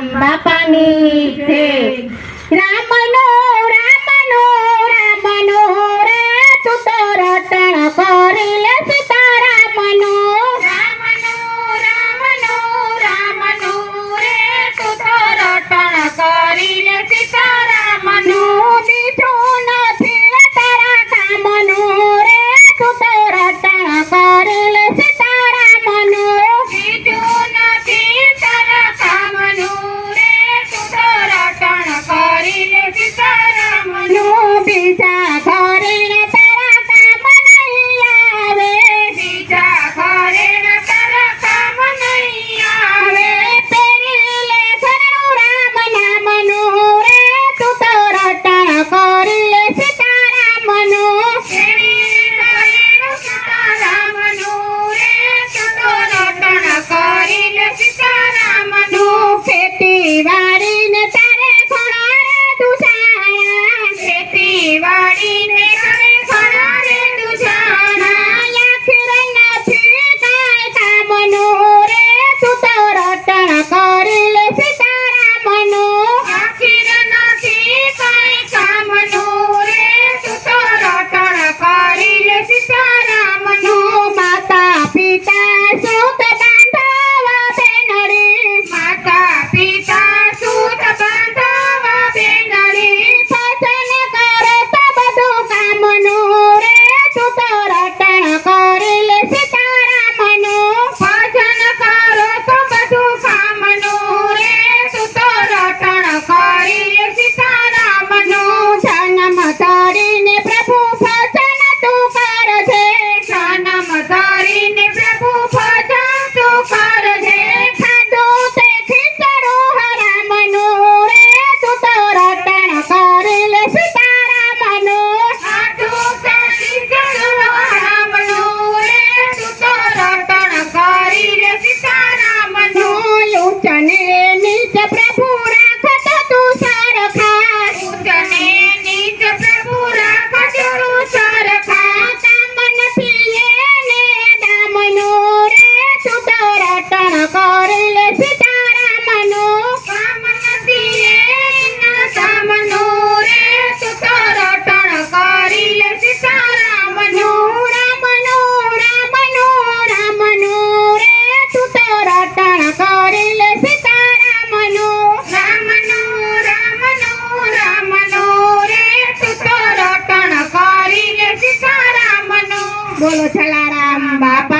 બાપાની છે. చనే నిత్య ప్రభు. ¡Bolo Chalaramba!